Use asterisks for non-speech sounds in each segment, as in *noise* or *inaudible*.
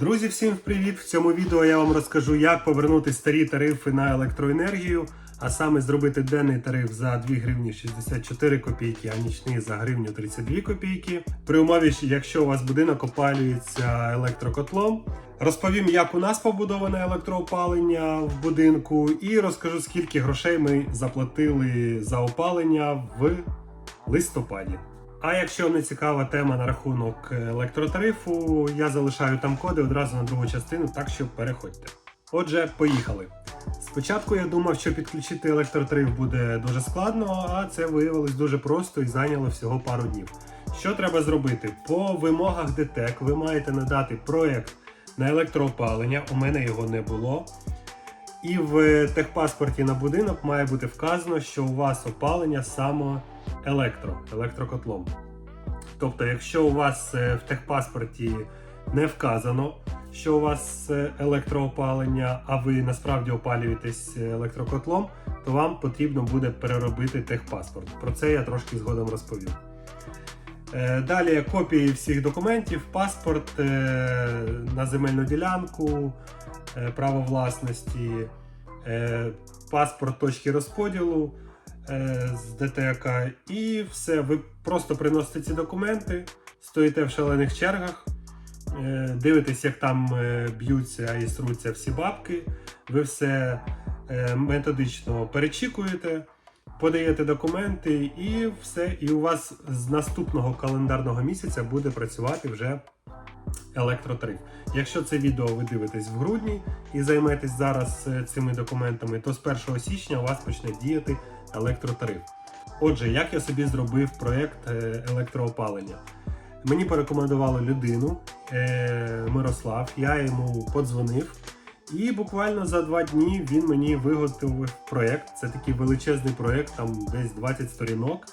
Друзі, всім привіт! В цьому відео я вам розкажу, як повернути старі тарифи на електроенергію, а саме зробити денний тариф за 2 гривні 64 копійки, а нічний за гривню 32 копійки. При умові, якщо у вас будинок опалюється електрокотлом. Розповім, як у нас побудоване електроопалення в будинку, і розкажу, скільки грошей ми заплатили за опалення в листопаді. А якщо не цікава тема на рахунок електротарифу, я залишаю там коди одразу на другу частину, так що переходьте. Отже, поїхали. Спочатку я думав, що підключити електротариф буде дуже складно, а це виявилось дуже просто і зайняло всього пару днів. Що треба зробити? По вимогах ДТЕК ви маєте надати проект на електроопалення, у мене його не було. І в техпаспорті на будинок має бути вказано, що у вас опалення саме електро, електрокотлом. Тобто, якщо у вас е, в техпаспорті не вказано, що у вас е, електроопалення, а ви насправді опалюєтесь електрокотлом, то вам потрібно буде переробити техпаспорт. Про це я трошки згодом розповім. Е, Далі копії всіх документів, паспорт е, на земельну ділянку, е, право власності, е, паспорт точки розподілу е, з ДТК, і все. Ви просто приносите ці документи, стоїте в шалених чергах, е, дивитесь, як там е, б'ються і сруться всі бабки. Ви все е, методично перечікуєте, подаєте документи, і все. І у вас з наступного календарного місяця буде працювати вже електротариф. Якщо це відео ви дивитесь в грудні і займетесь зараз е, цими документами, то з 1 січня у вас почне діяти електротариф. Отже, як я собі зробив проєкт е, електроопалення? Мені порекомендували людину е, Мирослав, я йому подзвонив. І буквально за два дні він мені виготовив проєкт. Це такий величезний проєкт, там десь 20 сторінок.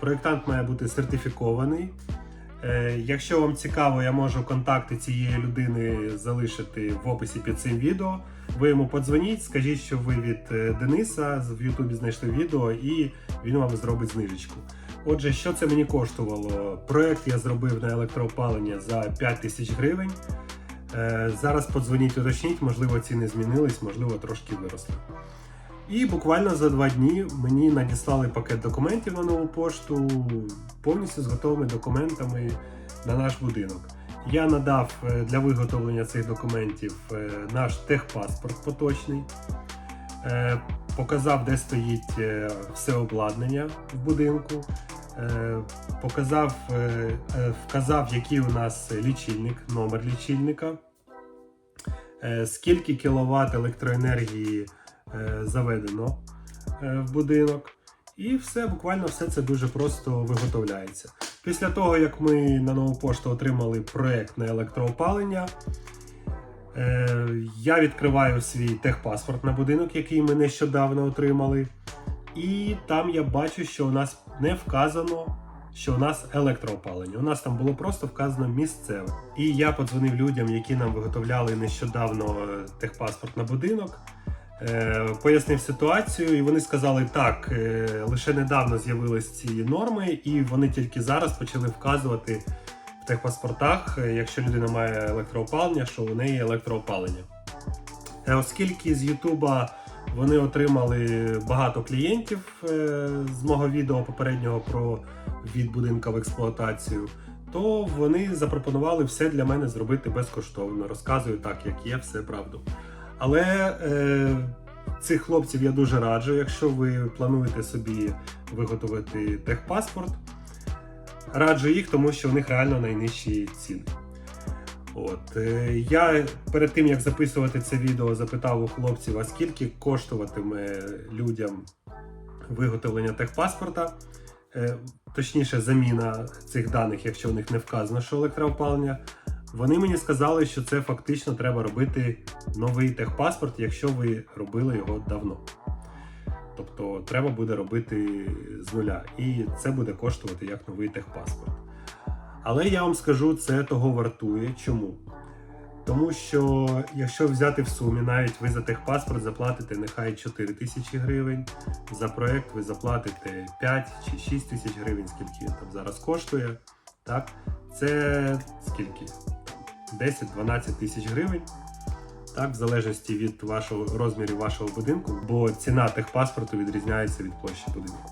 Проєктант має бути сертифікований. Е, Якщо вам цікаво, я можу контакти цієї людини залишити в описі під цим відео. Ви йому подзвоніть, скажіть, що ви від е, Дениса в Ютубі знайшли відео, і він вам зробить знижечку. Отже, що це мені коштувало? Проект я зробив на електроопалення за 5 тисяч гривень. Е, Зараз подзвоніть, уточніть, можливо, ціни змінились, можливо, трошки виросли. І буквально за два дні мені надіслали пакет документів на нову пошту повністю з готовими документами на наш будинок. Я надав е, для виготовлення цих документів е, наш техпаспорт поточний, е, показав, де стоїть все обладнання в будинку, показав, вказав, який у нас лічильник, номер лічильника, скільки кіловат електроенергії заведено е, в будинок. І все, буквально все це дуже просто виготовляється. Після того, як ми на нову пошту отримали проект на електроопалення, е, я відкриваю свій техпаспорт на будинок, який ми нещодавно отримали. І там я бачу, що у нас не вказано, що у нас електроопалення. У нас там було просто вказано місцеве. І я подзвонив людям, які нам виготовляли нещодавно е, техпаспорт на будинок. Е, Пояснив ситуацію, і вони сказали, так, е, лише недавно з'явились ці норми, і вони тільки зараз почали вказувати в техпаспортах, е, якщо людина має електроопалення, що у неї електроопалення. Оскільки з Ютуба вони отримали багато клієнтів з мого відео попереднього про від будинка в експлуатацію, то вони запропонували все для мене зробити безкоштовно. Розказую так, як є, все правду. Але е, цих хлопців я дуже раджу, якщо ви плануєте собі виготовити техпаспорт. Раджу їх, тому що у них реально найнижчі ціни. От е, я перед тим як записувати це відео, запитав у хлопців, а скільки коштуватиме людям виготовлення техпаспорта, е, точніше, заміна цих даних, якщо в них не вказано, що електроопалення. Вони мені сказали, що це фактично треба робити новий техпаспорт, якщо ви робили його давно. Тобто треба буде робити з нуля. І це буде коштувати як новий техпаспорт. Але я вам скажу, це того вартує. Чому? Тому що якщо взяти в сумі, навіть ви за техпаспорт заплатите нехай 4 тисячі гривень, за проект ви заплатите 5 чи 6 тисяч гривень, скільки там зараз коштує. Так? Це скільки? 10-12 тисяч гривень. Так, в залежності від вашого розмірів вашого будинку, бо ціна техпаспорту відрізняється від площі будинку.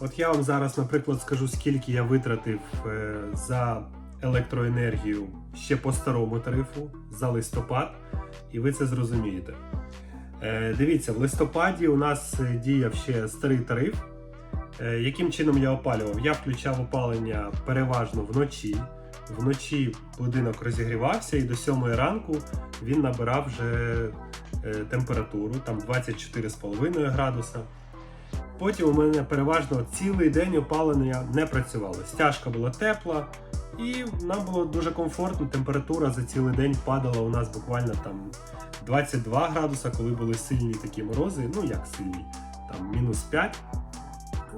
От я вам зараз, наприклад, скажу, скільки я витратив е, за електроенергію ще по старому тарифу за листопад, і ви це зрозумієте. Е, Дивіться, в листопаді у нас е, діяв ще старий тариф. Яким чином я опалював? Я включав опалення переважно вночі. Вночі будинок розігрівався і до 7 ранку він набирав вже е, температуру, там 24,5 градуса. Потім у мене переважно цілий день опалення не працювало. Стяжка була тепла, і нам було дуже комфортно. Температура за цілий день падала у нас буквально там 22 градуса, коли були сильні такі морози. Ну як сильні, там мінус 5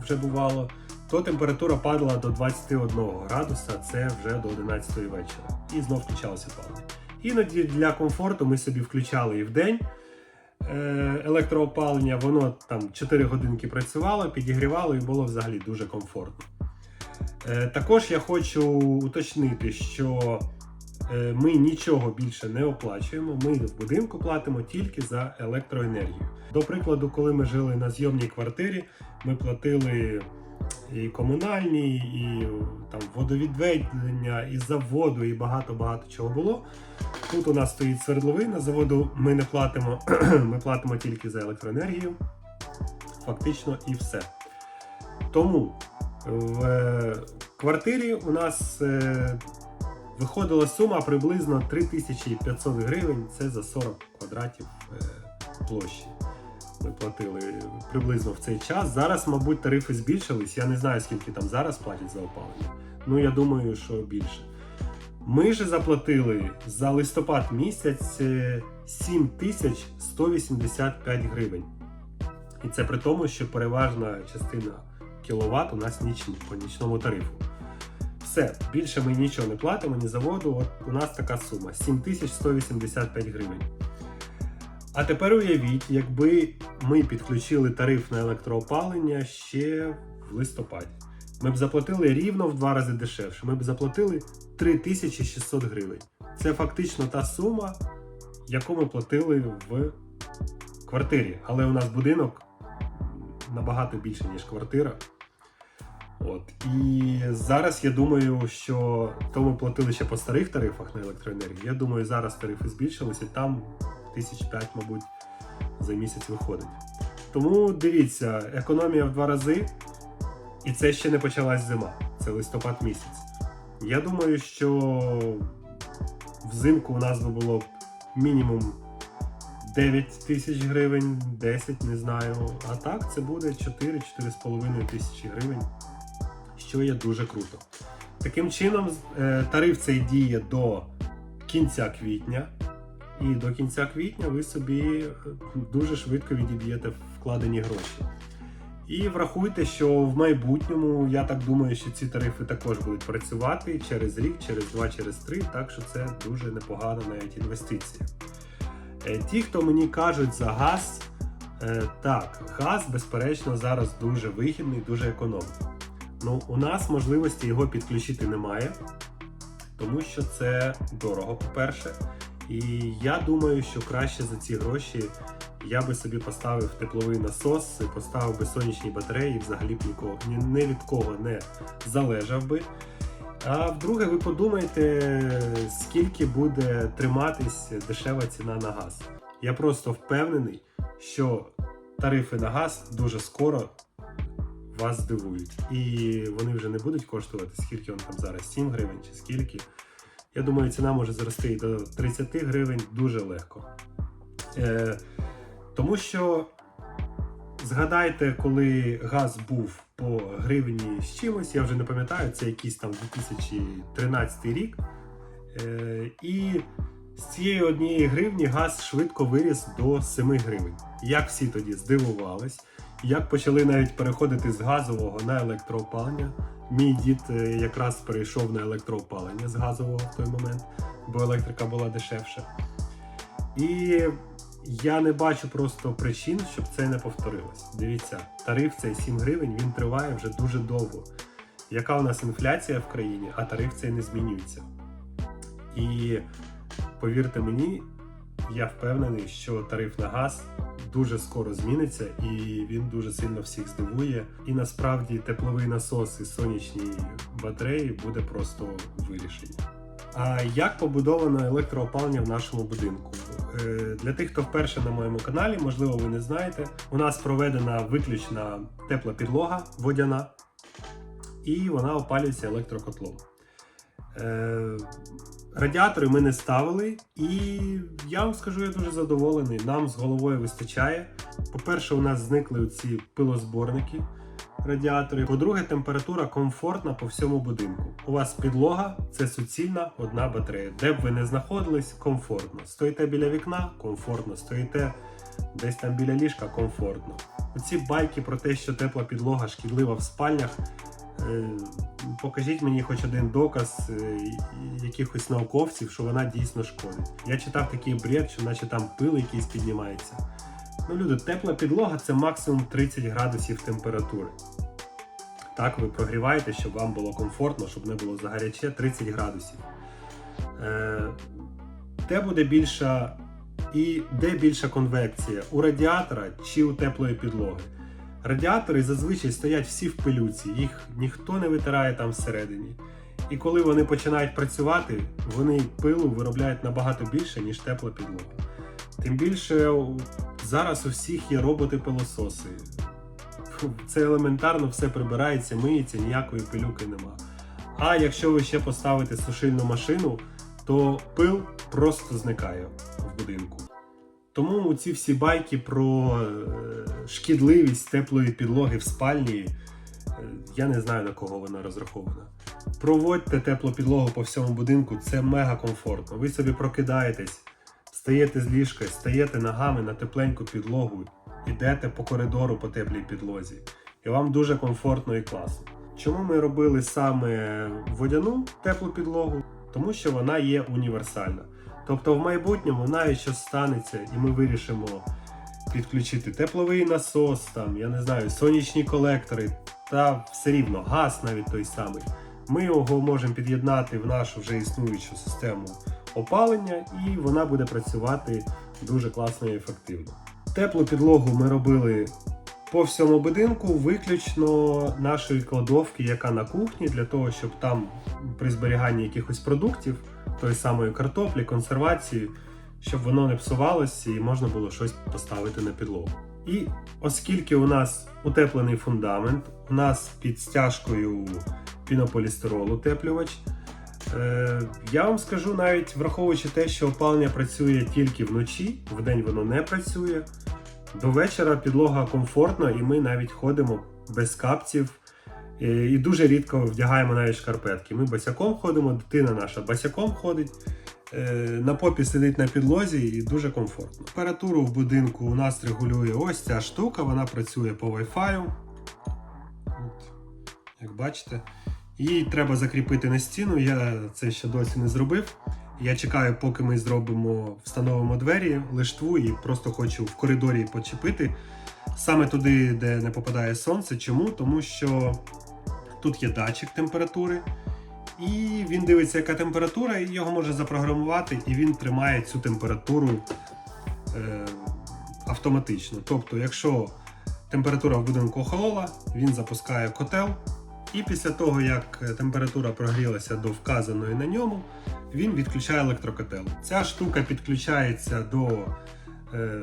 вже бувало. То температура падала до 21 градуса, це вже до 11 вечора. І знов включалося опалення. Іноді для комфорту ми собі включали і в день е, електроопалення, воно там 4 годинки працювало, підігрівало і було взагалі дуже комфортно. Е, Також я хочу уточнити, що е, ми нічого більше не оплачуємо. Ми в будинку платимо тільки за електроенергію. До прикладу, коли ми жили на зйомній квартирі, ми платили і комунальні, і там водовідведення, і за воду, і багато-багато чого було. Тут у нас стоїть свердловина, за воду ми не платимо, *clears throat* ми платимо тільки за електроенергію. Фактично і все. Тому в е, квартирі у нас е, виходила сума приблизно 3500 гривень. Це за 40 квадратів е, площі. Ми платили приблизно в цей час. Зараз, мабуть, тарифи збільшились. Я не знаю, скільки там зараз платять за опалення. Ну, я думаю, що більше. Ми ж заплатили за листопад місяць е, 7185 гривень. І це при тому, що переважна частина кіловат у нас нічні по нічному тарифу. Все, більше ми нічого не платимо, ні за воду. От у нас така сума 7185 гривень. А тепер уявіть, якби ми підключили тариф на електроопалення ще в листопаді. Ми б заплатили рівно в два рази дешевше. Ми б заплатили 3600 гривень. Це фактично та сума, яку ми платили в квартирі. Але у нас будинок набагато більше, ніж квартира. От. І зараз я думаю, що то ми платили ще по старих тарифах на електроенергію. Я думаю, зараз тарифи збільшилися, там тисяч п'ять, мабуть, за місяць виходить. Тому дивіться, економія в два рази, і це ще не почалась зима. Це листопад місяць. Я думаю, що взимку у нас би було мінімум 9 тисяч гривень, 10, не знаю. А так це буде 4-4,5 тисячі гривень, що є дуже круто. Таким чином, е, тариф цей діє до кінця квітня. І до кінця квітня ви собі е, дуже швидко відіб'єте вкладені гроші. І врахуйте, що в майбутньому я так думаю, що ці тарифи також будуть працювати через рік, через два, через три, так що це дуже непогана навіть інвестиція. Е, Ті, хто мені кажуть за газ, е, так, газ, безперечно, зараз дуже вигідний, дуже економний. Ну, у нас можливості його підключити немає, тому що це дорого, по-перше. І я думаю, що краще за ці гроші я би собі поставив тепловий насос, поставив би сонячні батареї, взагалі б нікого ні, ні від кого не залежав би. А вдруге, ви подумайте, скільки буде триматись дешева ціна на газ. Я просто впевнений, що тарифи на газ дуже скоро вас здивують. І вони вже не будуть коштувати, скільки він там зараз, 7 гривень чи скільки. Я думаю, ціна може зрости і до 30 гривень дуже легко. Е, тому що згадайте, коли газ був по гривні з чимось, я вже не пам'ятаю, це якийсь там 2013 рік. Е, і з цієї однієї гривні газ швидко виріс до 7 гривень. Як всі тоді здивувались, як почали навіть переходити з газового на електроопалення. Мій дід е, якраз перейшов на електроопалення з газового в той момент, бо електрика була дешевша. І я не бачу просто причин, щоб це не повторилось. Дивіться, тариф цей 7 гривень він триває вже дуже довго. Яка у нас інфляція в країні, а тариф цей не змінюється. І повірте мені, я впевнений, що тариф на газ дуже скоро зміниться і він дуже сильно всіх здивує. І насправді тепловий насос і сонячні батареї буде просто вирішення. А як побудовано електроопалення в нашому будинку? Е, Для тих, хто вперше на моєму каналі, можливо, ви не знаєте, у нас проведена виключна тепла підлога водяна, і вона опалюється електрокотлом. Радіатори ми не ставили, і я вам скажу, я дуже задоволений. Нам з головою вистачає. По-перше, у нас зникли ці пилозборники радіатори. По-друге, температура комфортна по всьому будинку. У вас підлога це суцільна одна батарея. Де б ви не знаходились, комфортно. Стоїте біля вікна, комфортно. Стоїте десь там біля ліжка, комфортно. Оці байки про те, що тепла підлога шкідлива в спальнях. Е, Покажіть мені хоч один доказ е, якихось науковців, що вона дійсно шкодить. Я читав такий бред, що наче там пил якийсь піднімається. Ну, люди, тепла підлога це максимум 30 градусів температури. Так, ви прогріваєте, щоб вам було комфортно, щоб не було загаряче 30 градусів. Е, де буде більша і де більша конвекція? У радіатора чи у теплої підлоги? Радіатори зазвичай стоять всі в пилюці, їх ніхто не витирає там всередині. І коли вони починають працювати, вони пилу виробляють набагато більше, ніж тепла підлога. Тим більше зараз у всіх є роботи-пилососи. Це елементарно все прибирається, миється, ніякої пилюки нема. А якщо ви ще поставите сушильну машину, то пил просто зникає в будинку. Тому ці всі байки про е, шкідливість теплої підлоги в спальні, е, я не знаю на кого вона розрахована. Проводьте теплу підлогу по всьому будинку, це мега комфортно. Ви собі прокидаєтесь, встаєте з ліжка, стаєте ногами на тепленьку підлогу, ідете по коридору по теплій підлозі. І вам дуже комфортно і класно. Чому ми робили саме водяну теплу підлогу? Тому що вона є універсальна. Тобто в майбутньому навіть що станеться, і ми вирішимо підключити тепловий насос, там, я не знаю, сонячні колектори, та все рівно газ навіть той самий. Ми його можемо під'єднати в нашу вже існуючу систему опалення, і вона буде працювати дуже класно і ефективно. Теплу підлогу ми робили по всьому будинку, виключно нашої кладовки, яка на кухні, для того, щоб там при зберіганні якихось продуктів, тої самої картоплі, консервації, щоб воно не псувалося і можна було щось поставити на підлогу. І оскільки у нас утеплений фундамент, у нас під стяжкою пінополістирол утеплювач, е, я вам скажу навіть враховуючи те, що опалення працює тільки вночі, вдень воно не працює. До вечора підлога комфортна, і ми навіть ходимо без капців. Е, І дуже рідко вдягаємо навіть шкарпетки. Ми босяком ходимо, дитина наша босяком ходить, е, на попі сидить на підлозі і дуже комфортно. Температуру в будинку у нас регулює ось ця штука, вона працює по Wi-Fi. Як бачите, її треба закріпити на стіну. Я це ще досі не зробив. Я чекаю, поки ми зробимо, встановимо двері, лиштву і просто хочу в коридорі почепити саме туди, де не попадає сонце. Чому? Тому що тут є датчик температури, і він дивиться, яка температура, і його може запрограмувати, і він тримає цю температуру е, автоматично. Тобто, якщо температура в будинку охолола, він запускає котел, і після того, як температура прогрілася до вказаної на ньому, він відключає електрокотел. Ця штука підключається до е,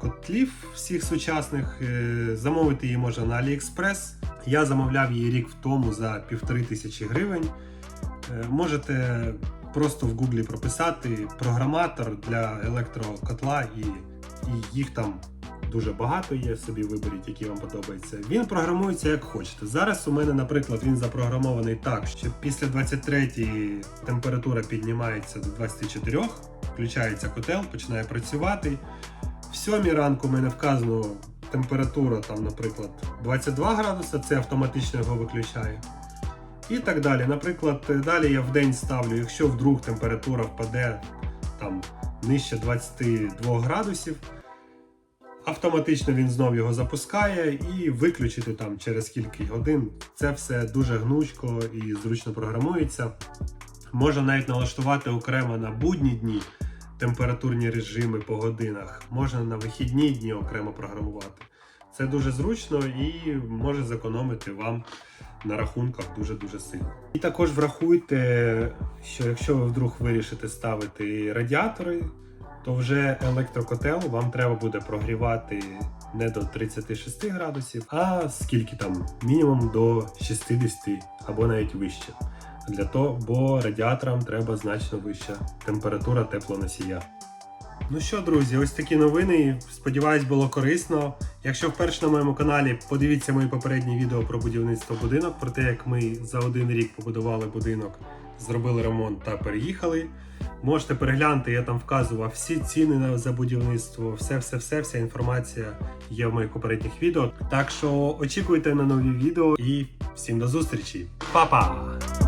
котлів всіх сучасних. Е, замовити її можна на AliExpress. Я замовляв її рік в тому за півтори тисячі гривень. Е, можете просто в Гуглі прописати програматор для електрокотла, і, і їх там дуже багато є. Собі виберіть, які вам подобаються. Він програмується як хочете. Зараз у мене, наприклад, він запрограмований так, що після 23 температура піднімається до 24, включається котел, починає працювати. В сьомій ранку в мене вказано температура, там, наприклад, 22 градуса, це автоматично його виключає. І так далі. Наприклад, далі я в день ставлю, якщо вдруг температура впаде там нижче 22 градусів, автоматично він знов його запускає і виключити там через кілька годин. Це все дуже гнучко і зручно програмується. Можна навіть налаштувати окремо на будні дні температурні режими по годинах. Можна на вихідні дні окремо програмувати. Це дуже зручно і може зекономити вам на рахунках дуже-дуже сильно. І також врахуйте, що якщо ви вдруг вирішите ставити радіатори, то вже електрокотел вам треба буде прогрівати не до 36 градусів, а скільки там, мінімум до 60 або навіть вище. Для того, бо радіаторам треба значно вища температура теплоносія. Ну що, друзі, ось такі новини. Сподіваюсь, було корисно. Якщо вперше на моєму каналі, подивіться мої попередні відео про будівництво будинок, про те, як ми за один рік побудували будинок, зробили ремонт та переїхали. Можете переглянути, я там вказував всі ціни за будівництво, все, все, все, вся інформація є в моїх попередніх відео. Так що очікуйте на нові відео і всім до зустрічі. Па-па!